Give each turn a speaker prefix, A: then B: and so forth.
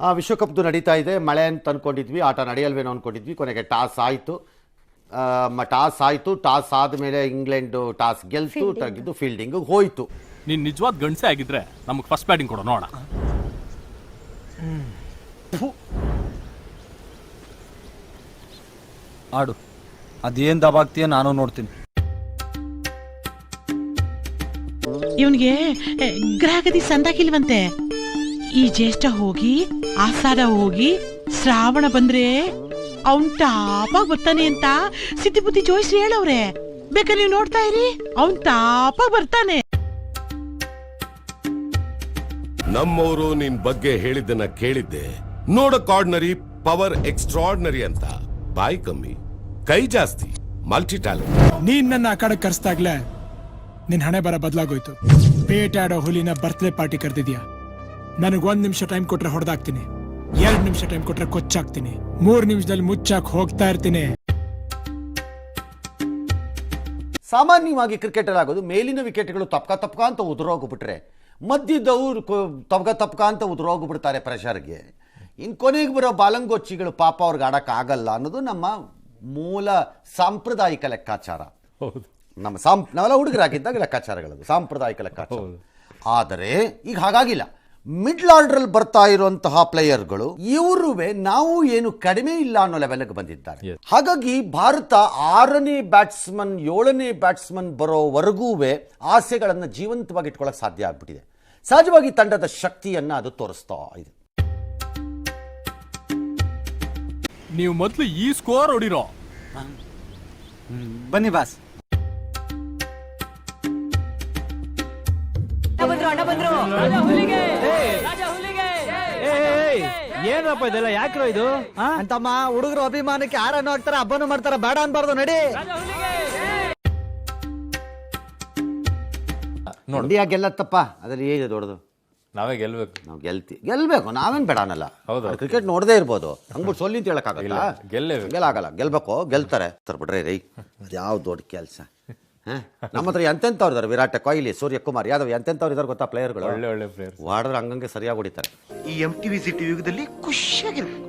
A: ಆ, ವಿಶ್ವಕಪ್ದು ನಡೀತಾ ಇದೆ. ಮಳೆ ಅಂತ ಅಂದ್ಕೊಂಡಿದ್ವಿ ಆಟ ನಡೆಯಲ್ವೇನೋ ಅಂದ್ಕೊಂಡಿದ್ವಿ ಕೊನೆಗೆ ಟಾಸ್ ಆಯಿತು. ಟಾಸ್ ಆಯಿತು. ಟಾಸ್ ಆದಮೇಲೆ ಇಂಗ್ಲೆಂಡು ಟಾಸ್ ಗೆಲ್ತು ತೆಗೆದು ಫೀಲ್ಡಿಂಗ್ ಹೋಯಿತು.
B: ನೀನು ನಿಜವಾದ ಗಂಡಸೆ ಆಗಿದ್ರೆ ನಮಗೆ ಫಸ್ಟ್ ಬ್ಯಾಟಿಂಗ್ ಕೊಡೋ ನೋಡ
C: ಆಡು. ಅದೇನ್ ದಬಾಗ್ತೀಯ ನಾನು ನೋಡ್ತೀನಿ.
D: ಇವನಿಗೆ ಗ್ರಹಗತಿ ಸಂದಾಕಿಲ್ವಂತೆ ಈ ಜ್ಯೇಷ್ಠ ಹೋಗಿ ಆಷಾಢ ಹೋಗಿ ಶ್ರಾವಣ ಬಂದ್ರೆ ಅವನ್ ಟಾಪಾಗ್ ಬರ್ತಾನೆ ಅಂತ. ಸಿದ್ಧಿ ಬುದ್ಧಿ ಜೋಯಿಸ್ರಿ ಹೇಳವ್ರೆ. ಬೇಕಾ ನೀವು ನೋಡ್ತಾ ಇರಿ? ಅವನ್ ಟಾಪಾಗ್ ಬರ್ತಾನೆ.
E: ನಮ್ಮವರು ನಿನ್ ಬಗ್ಗೆ ಹೇಳಿದ್ದನ್ನ ಕೇಳಿದ್ದೆ. ನೋಡಕ್ ಆರ್ಡಿನರಿ ಪವರ್ ಎಕ್ಸ್ಟ್ರಾರ್ಡಿನರಿ ಅಂತ. ಬಾಯಿ ಕಮ್ಮಿ. ಕೈ ಜಾಸ್ತಿ. Multi talent.
F: ನೀನ್ ನನ್ನ ಆ ಕಡೆ ಕರೆಸ್ದಾಗ್ಲೇ ನಿನ್ ಹಣೆ ಬರ ಬದಲಾಗೋಯ್ತು. ಬೇಟಾಡೋ ಹುಲಿನ ಬರ್ತ್ಡೇ ಪಾರ್ಟಿ ಕರೆದಿದ್ಯಾ? ನನಗ್ ಒಂದ್ ನಿಮಿಷ ಟೈಮ್ ಕೊಟ್ರೆ ಹೊಡೆದಾಕ್ತೀನಿ. ಎರಡು ನಿಮಿಷ ಟೈಮ್ ಕೊಟ್ರೆ ಕೊಚ್ಚಾಕ್ತೀನಿ. ಮೂರು ನಿಮಿಷದಲ್ಲಿ ಮುಚ್ಚಾಕ್ ಹೋಗ್ತಾ ಇರ್ತೀನಿ.
A: ಸಾಮಾನ್ಯವಾಗಿ ಕ್ರಿಕೆಟರ್ ಆಗೋದು ಮೇಲಿನ ವಿಕೆಟ್ಗಳು ತಪ್ಕ ತಪ್ಕ ಅಂತ ಉದುರೋಗ್ಬಿಟ್ರೆ ಮಧ್ಯದವ್ರು ತಪ್ಕ ತಪ್ಕ ಅಂತ ಉದುರೋಗ್ಬಿಡ್ತಾರೆ ಪ್ರೆಷರ್ಗೆ ಇನ್ನು ಕೊನೆಗೆ ಬರೋ ಬಾಲಂಗೋಚ್ಚಿಗಳು ಪಾಪ ಅವ್ರಿಗೆ ಆಡೋಕ್ಕಾಗಲ್ಲ ಅನ್ನೋದು ನಮ್ಮ ಮೂಲ ಸಾಂಪ್ರದಾಯಿಕ ಲೆಕ್ಕಾಚಾರ. ನಮ್ಮ ಸಾಂ ನಾವೆಲ್ಲ ಹುಡುಗರಾಗಿದ್ದಾಗ ಲೆಕ್ಕಾಚಾರಗಳದು ಸಾಂಪ್ರದಾಯಿಕ ಲೆಕ್ಕಾಚಾರ. ಆದರೆ ಈಗ ಹಾಗಾಗಿಲ್ಲ. ಮಿಡ್ಲ್ ಆರ್ಡರಲ್ಲಿ ಬರ್ತಾ ಇರುವಂತಹ ಪ್ಲೇಯರ್ಗಳು ಇವರುವೆ ನಾವು ಏನು ಕಡಿಮೆ ಇಲ್ಲ ಅನ್ನೋ ಲೆವೆಲ್ಗೆ ಬಂದಿದ್ದಾರೆ. ಹಾಗಾಗಿ ಭಾರತ ಆರನೇ ಬ್ಯಾಟ್ಸ್ಮನ್ ಏಳನೇ ಬ್ಯಾಟ್ಸ್ಮನ್ ಬರೋವರೆಗೂ ಆಸೆಗಳನ್ನು ಜೀವಂತವಾಗಿ ಇಟ್ಕೊಳ್ಳೋಕೆ ಸಾಧ್ಯ ಆಗ್ಬಿಟ್ಟಿದೆ. ಸಹಜವಾಗಿ ತಂಡದ ಶಕ್ತಿಯನ್ನ ಅದು ತೋರಿಸ್ತಾ ಇದೆ.
B: ನೀವು ಮೊದಲು ಈ ಸ್ಕೋರ್ ಹೊಡಿರೋ.
C: ಬನ್ನಿ ಬಾಸ್.
G: ಏನಪ್ಪ ಇದೆಲ್ಲ? ಯಾಕ್ರೋ ಇದು?
C: ಅಂತಮ್ಮ ಹುಡುಗರು ಅಭಿಮಾನಕ್ಕೆ ಆರನ್ನು ಹಾಕ್ತಾರ ಹಬ್ಬನು ಮಾಡ್ತಾರ ಬೇಡ ಅನ್ಬಾರ್ದು ನಡಿ.
A: ಇಂಡಿಯಾ ಗೆಲ್ಲತ್ತಪ್ಪ. ಅದ್ರಲ್ಲಿ ಏನಿದೆ ದೊಡ್ಡದು?
H: ನಾವೇ ಗೆಲ್ಬೇಕು.
A: ನಾವು ಗೆಲ್ತಿ ಗೆಲ್ಬೇಕು ನಾವೇನ್ ಬೇಡ ಅನ್ನಲ್ಲ. ಕ್ರಿಕೆಟ್ ನೋಡದೇ ಇರ್ಬೋದು. ಹಂಗ್ಬಿಟ್ಟು ಸೊಲ್ಲಿ ಅಂತ ಹೇಳಕ್ಕಾಗಲ್ಲ
H: ಗೆಲ್ಲ
A: ಗೆಲ್ಲಾಗಲ್ಲ ಗೆಲ್ಬೇಕು ಗೆಲ್ತಾರೆ. ತರ್ಬಿಡ್ರಿ ರೈ ಅದ್ಯಾವ ದೊಡ್ಡ ಕೆಲಸ? ನಮ್ಮ ಹತ್ರ ಎಂತೆಂಥವ್ರು ಇದಾರೆ? ವಿರಾಟ್ ಕೊಹ್ಲಿ ಸೂರ್ಯಕುಮಾರ್ ಯಾದವ್ ಎಂತೆಂಥವ್ರು ಇದಾರೆ ಗೊತ್ತಾ ಪ್ಲೇಯರ್ಗಳು
H: ಒಳ್ಳೆ ಒಳ್ಳೆ ಪ್ಲೇಯರ್
A: ವಾಡಿದ್ರೆ ಹಂಗಂಗೆ ಸರಿಯಾಗಿ ಹೊಡಿತಾರೆ.
I: ಈ ಎಂ ಟಿ ವಿ ಸಿಟಿ ಯುಗದಲ್ಲಿ ಖುಷಿಯಾಗಿರ್ಬೇಕು.